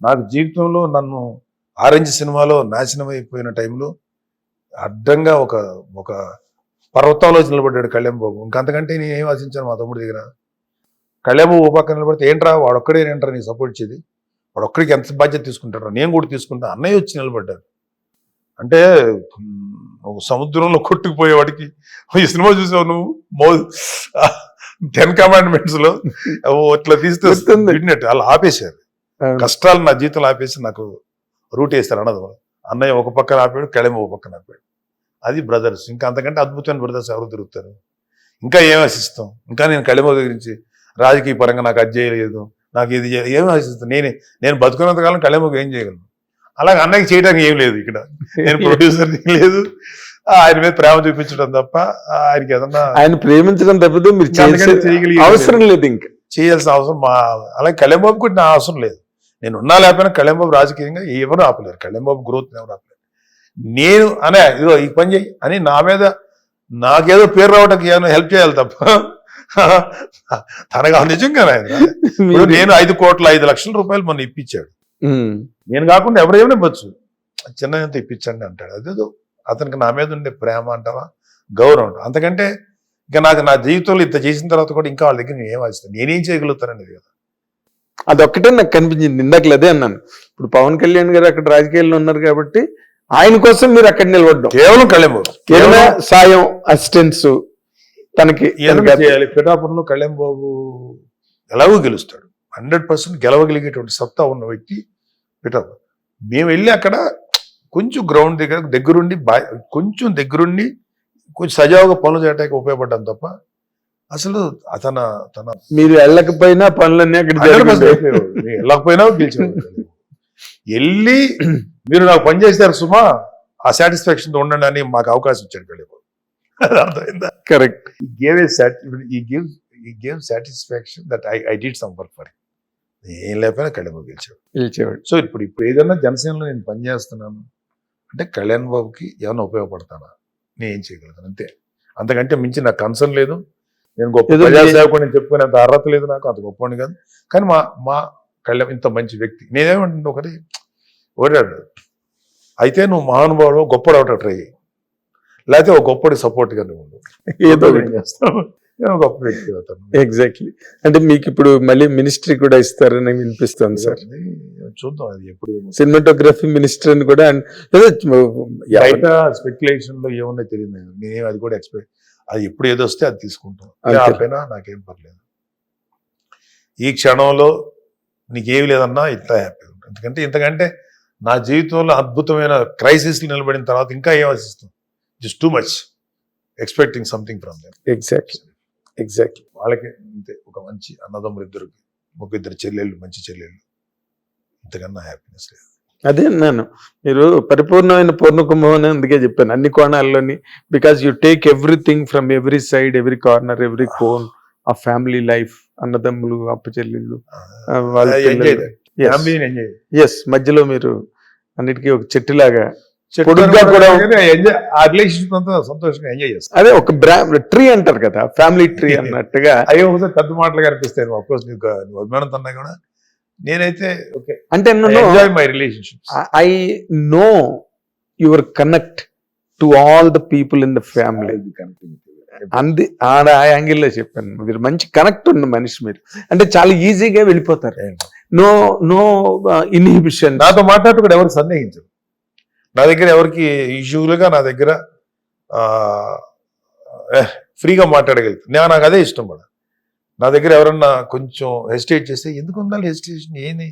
నాకు జీవితంలో నన్ను ఆరెంజ్ సినిమాలో నాశనం అయిపోయిన టైంలో అడ్డంగా ఒక ఒక పర్వతంలో నిలబడ్డాడు కళ్యాణ్ బాబు ఇంకంతకంటే నేను ఏం ఆశించాను మా తమ్ముడి దగ్గర? కళ్యాణ్ బాబు ఓ పక్కన నిలబడితే ఏంట్రా వాడొక్కడే ఏంట్రా నీకు సపోర్ట్ ఇచ్చేది వాడొక్కడికి ఎంత బాధ్యత తీసుకుంటారా నేను కూడా తీసుకుంటా అన్నయ్య వచ్చి నిలబడ్డాడు. అంటే ఒక సముద్రంలో కొట్టుకుపోయేవాడికి ఈ సినిమా చూసావు నువ్వు? మో టెన్ కమాండ్మెంట్స్లో ఓ ఇట్లా తీస్తే. విడినట్టు అలా ఆపేశారు. కష్టాలు నా జీవితంలో ఆపేసి నాకు రూట్ వేస్తారు అన్నది అన్నయ్య ఒక పక్కన ఆపాడు కళెమ్మ ఒక పక్కన ఆపాడు. అది బ్రదర్స్ ఇంకా అంతకంటే అద్భుతమైన బ్రదర్స్ ఎవరు తిరుగుతారు ఇంకా ఏం ఆశిస్తాం? ఇంకా నేను కళెమ్మ గురించి రాజకీయ పరంగా నాకు అది చేయలేదు నాకు ఇది ఏం ఆశిస్తాను నేనే నేను బతుకున్నంత కాలం కళెమ్మకు ఏం చేయగలను? అలాగే అన్నయ్యకి చేయడానికి ఏం లేదు ఇక్కడ. నేను ప్రొడ్యూసర్ లేదు. ఆయన మీద ప్రేమ చూపించడం తప్ప ఆయనకి ఏదన్నా ఆయన ప్రేమించడం తప్పితే మీరు అవసరం లేదు ఇంకా. చేయాల్సిన అవసరం మా అలాగే కళ్యాణబాబు కూడా నా అవసరం లేదు. నేను ఉన్నా లేకపోయినా కళ్యాణబాబు రాజకీయంగా ఎవరు ఆపలేరు. కళ్యాణబాబు గ్రోత్ ఎవరు ఆపలేరు. నేను అనే ఇదిగో ఈ పని చేయి అని నా మీద నాకేదో పేరు రావడానికి ఏమైనా హెల్ప్ చేయాలి తప్ప. తనగా నిజంగా ఇప్పుడు నేను ఐదు కోట్ల ఐదు లక్షల రూపాయలు మొన్న ఇప్పించాడు. నేను కాకుండా ఎవరేమైనా ఇవ్వచ్చు. చిన్న ఎంత ఇప్పించండి అంటాడు. అదేదో అతనికి నా మీద ఉండే ప్రేమ అంటావా? గౌరవం. అంతకంటే ఇంకా నాకు నా జీవితంలో ఇంత చేసిన తర్వాత కూడా ఇంకా వాళ్ళ దగ్గర నేను ఏం ఆశిస్తాను నేనేం చేయగలుగుతాననేది కదా. అదొక్కటే నాకు కనిపించింది. ఇందాకలు అదే అన్నాను. ఇప్పుడు పవన్ కళ్యాణ్ గారు అక్కడ రాజకీయాల్లో ఉన్నారు కాబట్టి ఆయన కోసం మీరు అక్కడ నిలబడ్డం. కేవలం కళ్యాణ్ ఏదైనా సాయం అసిస్టెన్స్ తనకి పిఠాపురంలో కళ్యాణ్ బాబు ఎలాగో గెలుస్తాడు. హండ్రెడ్ పర్సెంట్ గెలవగలిగేటువంటి సత్తా ఉన్న వ్యక్తి పిఠాపురం. మేము వెళ్ళి అక్కడ కొంచెం గ్రౌండ్ దగ్గర దగ్గరుండి కొంచెం దగ్గరుండి కొంచెం సజావుగా పనులు చేయడానికి ఉపయోగపడ్డాం తప్ప అసలు అతన తన మీరు వెళ్ళకపోయినా పనులన్నీ అక్కడ 100% జరిగింది. అయిపోయేవాడు. నేను వెళ్ళకపోయినా గెలిచేవాడు వెళ్ళి మీరు నాకు పని చేశారు సుమా ఆ సాటిస్ఫాక్షన్ ఉండండి అని మాకు అవకాశం ఇచ్చాడు బాబు అర్థమైందా? Correct sat he gives he gave satisfaction that I, I did some work for him. ఏం లేకపోయినా కళ్యాణ్ బాబు గెలిచాడు పిలిచేవాడు సో ఇప్పుడు ఇప్పుడు ఏదైనా జనసేనలో నేను పనిచేస్తున్నాను అంటే కళ్యాణ్ బాబుకి ఏమైనా ఉపయోగపడతానా? నేను ఏం చేయగలుగుతాను అంతే. అంతకంటే మించి నాకు కన్సర్న్ లేదు. నేను గొప్ప ప్రజాసేవకుని చెప్పుకునేంత అర్హత లేదు నాకు అంత గొప్పని కాదు. కానీ మా మా కళ్యాణ్ ఇంత మంచి వ్యక్తి. నేనేమంటున్నా ఒకటి ఓడాడు అయితే నువ్వు మహానుభావుడు గొప్పడు అవట ట్రై. లేకపోతే ఒక గొప్పడి సపోర్ట్గా నువ్వు. ఏదో చేస్తావు. నేను గొప్ప వ్యక్తి అవుతాను. ఎగ్జాక్ట్లీ అంటే మీకు ఇప్పుడు మళ్ళీ మినిస్ట్రీ కూడా ఇస్తారని వినిపిస్తుంది సార్ చూద్దాం అది ఎప్పుడు. సినిమాటోగ్రఫీ మినిస్టర్ అని కూడా బయట స్పెక్యులేషన్లో ఏమున్నాయో తెలియదు. నేనేం అది కూడా ఎక్స్పెక్ట్ అది ఎప్పుడు ఏదో వస్తే అది తీసుకుంటాం. ఆపైనా నాకేం పర్లేదు. ఈ క్షణంలో నీకేమి లేదన్నా ఇంత హ్యాపీ ఎందుకంటే ఇంతకంటే నా జీవితంలో అద్భుతమైన క్రైసిస్ నిలబడిన తర్వాత ఇంకా ఏం ఆశిస్తాం? Just too much expecting something from them exactly exactly వాళ్ళకి అంతే ఒక మంచి అన్నదమ్ములు ఇద్దరికి ఒక ఇద్దరు చెల్లెళ్ళు మంచి చెల్లెళ్ళు. ఇంతకన్నా హ్యాపీనెస్ లేదు. అదే అన్నాను. మీరు పరిపూర్ణమైన పూర్ణ కుంభం అని అందుకే చెప్పాను. అన్ని కోణాల్లోని because you take everything from every side every corner every cone ఆ ఫ్యామిలీ లైఫ్ అన్నదమ్ములు అప్పచెల్లెళ్ళు వాళ్ళ ఎస్ మధ్యలో మీరు అన్నిటికీ ఒక చెట్టులాగా సంతోషంగా ఎంజాయ్ చేస్తాను అదే ఒక ట్రీ అంటారు కదా ఫ్యామిలీ ట్రీ అన్నట్టుగా. అయ్యో పెద్ద మాటలు కనిపిస్తాయి అఫ్ కోర్స్ నీకు నువ్వు అభిమానం తన్నా కూడా నేనైతే ఓకే. అంటే enjoy my relationships I know your connect to all the people in the family అంది ఆడ ఆ యాంగిల్లో చెప్పాను. మీరు మంచి కనెక్ట్ ఉన్న మనిషి మీరు. అంటే చాలా ఈజీగా వెళ్ళిపోతారు. నో నో ఇన్హిబిషన్ నాతో మాట్లాడుతూ కూడా ఎవరు సందేహించరు. నా దగ్గర ఎవరికి యూజువల్గా నా దగ్గర ఫ్రీగా మాట్లాడగలుగుతాను నాకు అదే ఇష్టం కూడా. నా దగ్గర ఎవరన్నా కొంచెం హెసిటేట్ చేస్తే ఎందుకు ఉండాలి హెసిటేషన్ ఏంది?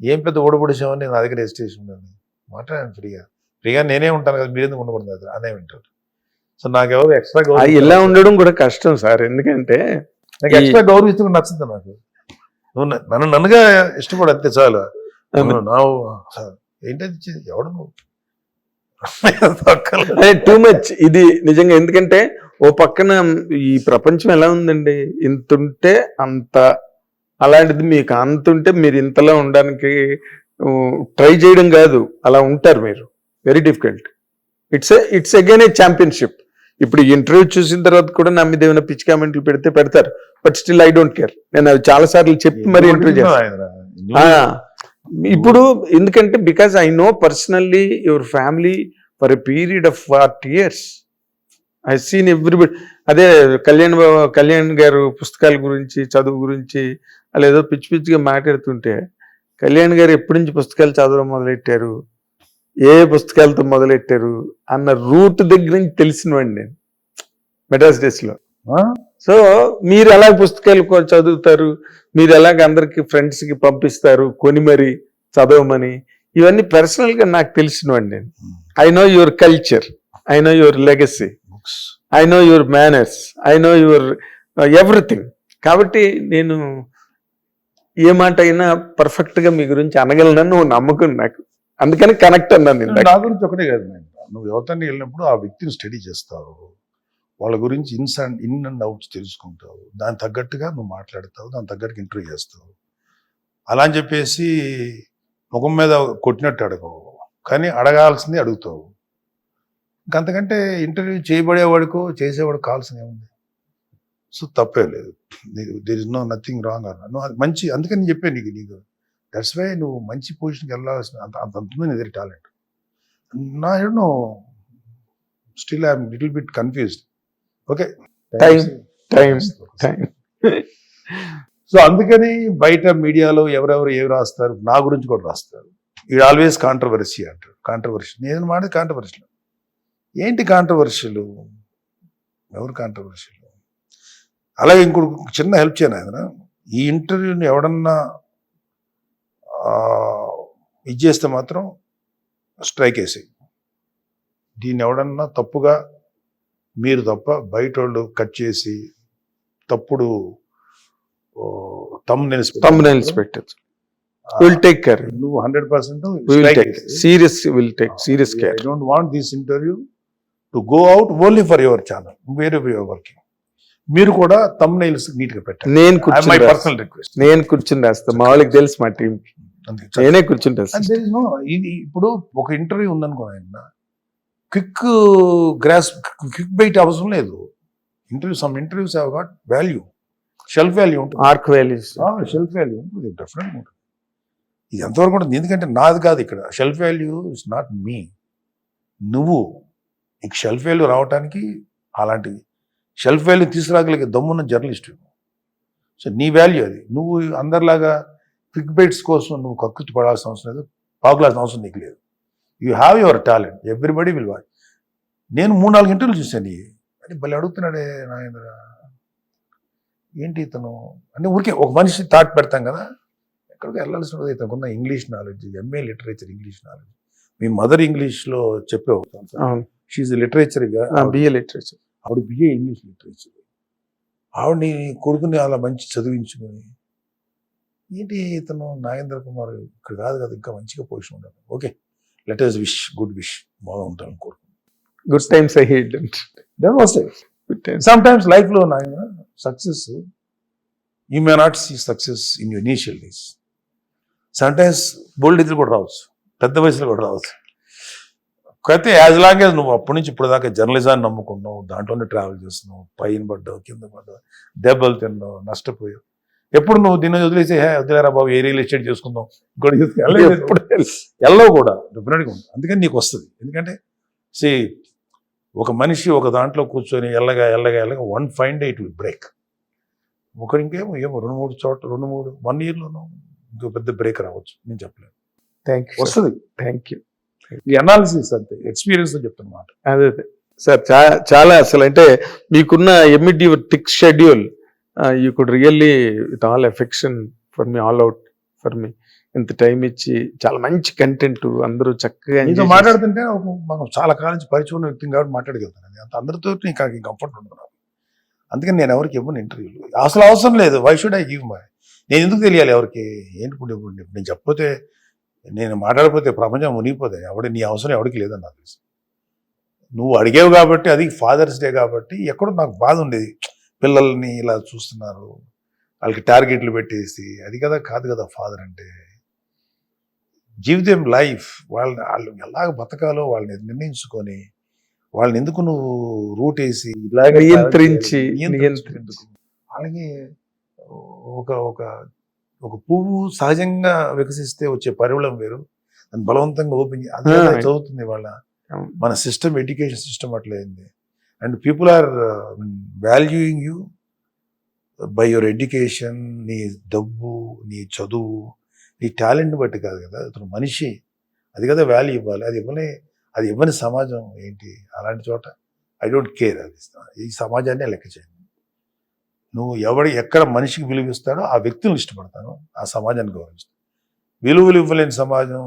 ఏం పెద్ద ఓడబొడిచామని నా దగ్గర హెసిటేషన్ ఉండాలి మాట్లాడండి ఫ్రీగా. ఫ్రీగా నేనే ఉంటాను కదా మీరు ఎందుకు ఉండకూడదు అది అనే వింటారు సో నాకు ఎవరు ఎక్స్ట్రా ఇలా ఉండడం కూడా కష్టం సార్. ఎందుకంటే నాకు ఎక్స్ట్రా గౌరవిస్తూ కూడా నచ్చుతుంది నాకు. నువ్వు నన్ను నన్నుగా ఇష్టపడు అంతే చాలు. నా ఏంటది? ఎవడు నువ్వు. టూ మచ్ ఇది నిజంగా ఎందుకంటే ఓ పక్కన ఈ ప్రపంచం ఎలా ఉందండి? ఇంత ఉంటే అంత అలాంటిది మీకు అంత ఉంటే మీరు ఇంతలో ఉండడానికి ట్రై చేయడం కాదు. అలా ఉంటారు మీరు. Very difficult it's it's again a championship ఇప్పుడు ఇంటర్వ్యూ చూసిన తర్వాత కూడా నా మీద ఏమైనా పిచ్చి కామెంట్లు పెడితే పెడతారు. But still I don't care నేను అవి చాలా సార్లు చెప్పి మరి ఇంటర్వ్యూ చేస్తాను ఇప్పుడు ఎందుకంటే because I know personally your family for a period of forty years I seen everybody అదే కళ్యాణ్ బాబు- కళ్యాణ్ గారు పుస్తకాల గురించి చదువు గురించి అలా ఏదో పిచ్చి పిచ్చిగా మాట్లాడుతుంటే కళ్యాణ్ గారు ఎప్పటి నుంచి పుస్తకాలు చదవడం మొదలెట్టారు? ఏ పుస్తకాలతో మొదలెట్టారు? అన్న రూట్ దగ్గర నుంచి తెలిసినవాడిని నేను మెడ్రాస్ డేస్లో ఆ? సో మీరు ఎలా పుస్తకాలు చదువుతారు? మీరు ఎలాగ అందరికి ఫ్రెండ్స్కి పంపిస్తారు? కొని మరి చదవమని? ఇవన్నీ పర్సనల్గా నాకు తెలిసినవండి నేను. I know your culture I know your legacy I know your manners I know your everything కాబట్టి నేను ఏ మాట అయినా పర్ఫెక్ట్గా మీ గురించి అనగలనని నువ్వు నమ్మకం నాకు. అందుకని కనెక్ట్ అన్నాను. నా గురించి ఒకటే కాదు నేను నువ్వు యువతని వెళ్ళినప్పుడు ఆ వ్యక్తిని స్టడీ చేస్తావు. వాళ్ళ గురించి ఇన్స్ అండ్ ఇన్ అండ్ అవుట్స్ తెలుసుకుంటావు. దాని తగ్గట్టుగా నువ్వు మాట్లాడతావు దాని తగ్గట్టుగా ఇంటర్వ్యూ చేస్తావు. అలా అని చెప్పేసి ముఖం మీద కొట్టినట్టు అడగవు. కానీ అడగాల్సింది అడుగుతావు. ఇంకంతకంటే ఇంటర్వ్యూ చేయబడేవాడికో చేసేవాడికి కావాల్సింది ఏముంది సో తప్పే లేదు. There is no nothing wrong అన్న. నువ్వు అది మంచి అందుకని నేను చెప్పాను నీకు నీకు. దట్స్ వై నువ్వు మంచి పొజిషన్కి వెళ్ళాల్సిన అంత అంత అంత ఉంది నీ దగ్గర టాలెంట్ నా no still I'm little bit confused okay Time. Time time so అందుకని బయట మీడియాలో ఎవరెవరు ఏవి రాస్తారు? నా గురించి కూడా రాస్తారు. ఇది ఆల్వేస్ కాంట్రవర్సీ అంటారు. కాంట్రవర్షి నేను మాట కాంట్రవర్షియల్ ఏంటి కాంట్రవర్షియల్ ఎవరు కాంట్రవర్షియల్ అలాగే ఇంకొక చిన్న హెల్ప్ చేయను ఆయన. ఈ ఇంటర్వ్యూని ఎవడన్నా ఇది చేస్తే మాత్రం స్ట్రైక్ వేసేయి దీన్ని ఎవడన్నా తప్పుగా మీరు తప్ప బయట వాళ్ళు కట్ చేసి తప్పుడు తమ్ తమ్ నైల్స్ పెట్టచ్చు విల్ టేక్ కేర్ నువ్వు hundred percent serious will take serious care I don't want this interview to go out only for your channel వేరే యువర్ వర్కింగ్ మీరు కూడా తమ్ నైల్స్ నీట్గా పెట్టండి నేను మై. పర్సనల్ రిక్వెస్ట్ నేను కూర్చుని రాస్తా. మా వాళ్ళకి తెలుసు మా టీం నేనే కూర్చుని రాస్తా. ఇది ఇప్పుడు ఒక ఇంటర్వ్యూ ఉందనుకో ఆయన క్విక్ గ్రాస్ క్విక్ బైట్ అవసరం లేదు. Interview some interviews have got value shelf value ఉంటుంది. ఆర్క్ వాల్యూస్ షెల్ఫ్ వాల్యూ ఉంటుంది. డెఫినెట్ ఉంటుంది. ఇది ఎంతవరకు ఉంటుంది? ఎందుకంటే నాది కాదు ఇక్కడ. Shelf value is not me నువ్వు నీకు షెల్ఫ్ వేలు రావడానికి అలాంటిది. షెల్ఫ్ వేలు తీసుకురాగలిగే దమ్మున్న జర్నలిస్ట్ సో నీ వాల్యూ అది. నువ్వు అందరిలాగా క్విక్ బైట్స్ కోసం నువ్వు కక్కుర్తి పడాల్సిన అవసరం లేదు. పాకులాల్సిన అవసరం నీకు లేదు. You have your talent everybody will watch నేను మూడు నాలుగు ఇంటర్వ్యూలు చూశాను. ఈ అని భలే అడుగుతున్నాడే నాగేంద్ర. ఏంటి ఇతను? అంటే ఊరికే ఒక మనిషి థాట్ పెడతాం కదా. ఎక్కడికి వెళ్ళాల్సిన ఇతనుకున్న English knowledge MA literature English knowledge మీ మదర్ ఇంగ్లీష్లో చెప్పే sir. She literature BA literature ఆవిడ బిఏ ఇంగ్లీష్ లిటరేచర్ ఆవిడని కొడుకుని అలా మంచి చదివించుకొని ఏంటి ఇతను నాగేంద్ర కుమార్ ఇక్కడ కాదు కదా ఇంకా మంచిగా పొజిషన్ ఉండాలి. Okay let us wish good wish బాగుంటాను కోరుకుంటున్నాను good times I hate then was good times some times లైఫ్లో నాయన success you may not see success in you initial days some times bold ఇద్దరు కూడా రావచ్చు. పెద్ద వయసులో కూడా రావచ్చు. అయితే యాజ్ లాంగ్ యాజ్ నువ్వు అప్పటి నుంచి ఇప్పుడు దాకా జర్నలిజాన్ని నమ్ముకున్నావు దాంట్లోనే ట్రావెల్ చేస్తున్నావు పైన పడ్డావు కింద పడ్డావు దెబ్బలు తిన్నావు నష్టపోయావు. ఎప్పుడు నువ్వు దీన్ని వదిలేసి హే వదిలేరా బాబు ఏ రియల్ ఎస్టేట్ చేసుకుందాం? ఇంకోటి చేసుకుందాం." వెళ్ళలేదు. ఎప్పుడు వెళ్ళవు కూడా డెఫినెట్గా ఉంది అందుకని నీకు వస్తుంది. ఎందుకంటే సి ఒక మనిషి ఒక దాంట్లో కూర్చొని ఎల్లగా ఎల్లగా ఎల్లగా one fine day it will break ఒకరు ఇంకేమో ఏమో రెండు మూడు చోట్ల రెండు మూడు వన్ ఇయర్లోనూ ఇంకో పెద్ద బ్రేక్ రావచ్చు. నేను చెప్పలేను. థ్యాంక్ యూ వస్తుంది. థ్యాంక్ యూ ఈ అనాలిసిస్ అంతే ఎక్స్పీరియన్స్ చెప్తున్నమాట అదే అదే. సార్ చా- చాలా అసలు అంటే మీకున్న your tick schedule you could really with all affection for me all out for me ఇంత టైం ఇచ్చి చాలా మంచి కంటెంట్ అందరూ చక్కగా చేసి- మాట్లాడుతుంటే మనం చాలా కాలం నుంచి పరిచయం ఉన్న వ్యక్తిని కాబట్టి మాట్లాడగలుగుతాను. అంత అందరితో నీకు కంఫర్ట్ ఉంటుంది అందుకని నేను ఎవరికి ఇవ్వను ఇంటర్వ్యూలు అసలు అవసరం లేదు. Why should I give my నేను ఎందుకు తెలియాలి ఎవరికి? ఏంటి ఇప్పుడు? నేను చెప్పకపోతే నేను మాట్లాడకపోతే ప్రపంచం మునిగిపోతాయి ఎవడి నీ అవసరం ఎవరికి లేదని నాకు తెలుసు. నువ్వు అడిగావు కాబట్టి అది ఫాదర్స్ డే కాబట్టి ఎక్కడో నాకు బాధ ఉండేది. పిల్లల్ని ఇలా చూస్తున్నారు. వాళ్ళకి టార్గెట్లు పెట్టేసి అది కదా కాదు కదా ఫాదర్ అంటే. జీవితం లైఫ్ వాళ్ళని వాళ్ళు ఎలాగ బతకాలో వాళ్ళని నిర్ణయించుకొని వాళ్ళని ఎందుకు నువ్వు రూట్ వేసి ఇలాగే నియంత్రించి, నియంత్రించుకుంటూ వాళ్ళకి ఒక ఒక ఒక పువ్వు సహజంగా వికసిస్తే వచ్చే పరిమళం వేరు. దాన్ని బలవంతంగా ఓపెన్ అది. చదువుతుంది వాళ్ళ. మన system education system అట్లయింది and people are valuing you by your education నీ డబ్బు నీ చదువు నీ టాలెంట్ బట్టి కాదు కదా. అతను మనిషి. అది కదా వాల్యూ ఇవ్వాలి. అది ఇవ్వని అది ఇవ్వని సమాజం ఏంటి? అలాంటి చోట ఐ డోంట్ కేర్ అది ఈ సమాజాన్ని లెక్క చేయండి. నువ్వు ఎవడి ఎక్కడ మనిషికి విలువ ఇస్తాడో ఆ వ్యక్తులను ఇష్టపడతాను ఆ సమాజాన్ని గౌరవిస్తాను. విలువలు ఇవ్వలేని సమాజం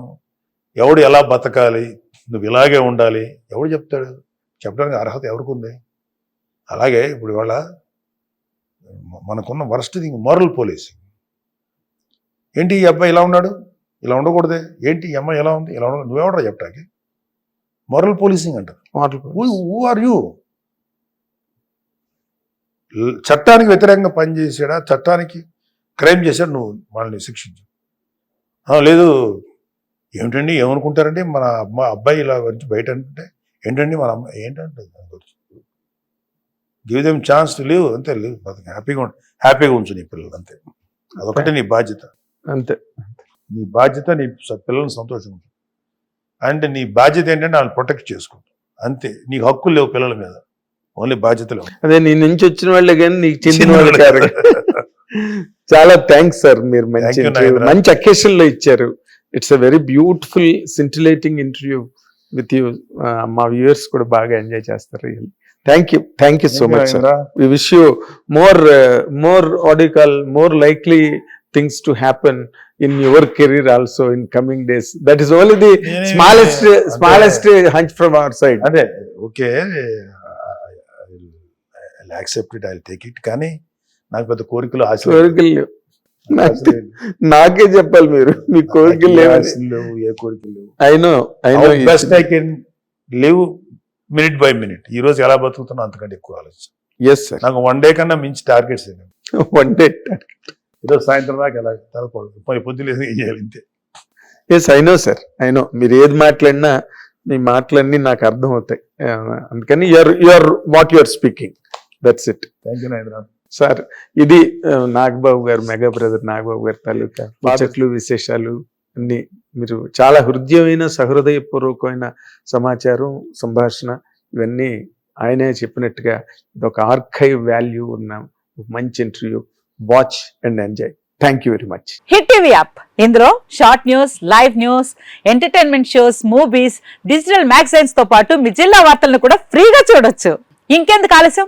ఎవడు ఎలా బతకాలి నువ్వు ఇలాగే ఉండాలి ఎవడు చెప్తాడు? చెప్పడానికి అర్హత ఎవరికి ఉంది అలాగే ఇప్పుడు ఇవాళ మనకున్న వరస్ట్ థింగ్ మోరల్ పోలీసింగ్. ఏంటి ఈ అబ్బాయి ఇలా ఉన్నాడు? ఇలా ఉండకూడదే. ఏంటి ఈ అమ్మాయి ఎలా ఉంది? ఇలా ఉండకూడదు. నువ్వెవడరా చెప్పడానికి మోరల్ పోలీసింగ్ అంటారు. హూ ఆర్ యూ చట్టానికి వ్యతిరేకంగా పనిచేసాడా? చట్టానికి క్రైమ్ చేశాడు? నువ్వు వాళ్ళని శిక్షించు. లేదు. ఏమిటండి? ఏమనుకుంటారండి? మన అమ్మ అబ్బాయి ఇలా వచ్చి బయట అంటే ఏంటండి మన అమ్మాయి ఏంటంటే దాని గురించి? Give them chance to live అంతే లివ్ హ్యాపీగా ఉండు. హ్యాపీగా ఉంచు నీ పిల్లలు అంతే. అదొకటి నీ బాధ్యత. అంతే. నీ బాధ్యత నీ పిల్లల్ని సంతోషం అంటే నీ బాధ్యత ఏంటంటే వాళ్ళని ప్రొటెక్ట్ చేసుకుంటా అంతే. నీకు హక్కులు లేవు పిల్లల మీద. ఓన్లీ బాధ్యతలు. అదే నీ నుంచి వచ్చిన వాళ్ళే కానీ నీకు చెందిన వాళ్ళు చాలా థ్యాంక్స్ సార్ మీరు మంచి మంచి అకేషన్లో ఇచ్చారు. It's a very beautiful scintillating interview with you మా వ్యూవర్స్ కూడా బాగా ఎంజాయ్ చేస్తారు thank you thank you so much sir we wish you more more radical more likely things to happen in your career also in coming days that is only the smallest smallest hunch from our side అదే okay. Accept it I take it కానీ నాకు పెద్ద కోరికలు ఆశలు కోరికలు. నాకు చెప్పాలి మీరు. మీ కోరికలు లేవు ఏ కోరికలు లేవు. I know I know best I can live minute by minute ఈ రోజు ఎలా బతుకుతున్నా అంతకంటే ఎక్కువ ఆలోచన. ఎస్ సార్ నాకు వన్ డే కన్నా మించి టార్గెట్స్ వన్ డే ఈరోజు సాయంత్రం దాకా ఎలా తలపడదు పోయి పొద్దులు ఏం చేయాలి ఇంతే. Yes I know sir I know మీరు ఏది మాట్లాడినా మీ మాటలన్నీ నాకు అర్థం అవుతాయి అందుకని your your what your speaking that's it thank you Narendra sir ఇది నాగబాబు గారు మెగా బ్రదర్ నాగబాబు గారి తాలూకా ముచ్చట్లు విశేషాలు అన్ని మీరు చాలా హృదయమైన సహృదయపూర్వకమైన సమాచారం సంభాషణ ఇవన్నీ ఆయనే చెప్పినట్టుగా ఇది ఒక ఆర్కైవ్ వాల్యూ ఉన్న మంచి interview. Watch and enjoy thank you very much Hit TV app. ఇందులో short news live news entertainment shows movies digital మ్యాగజైన్స్తో పాటు మీ జిల్లా వార్తలను కూడా ఫ్రీగా చూడొచ్చు. ఇంకెందుకు ఆలస్యం?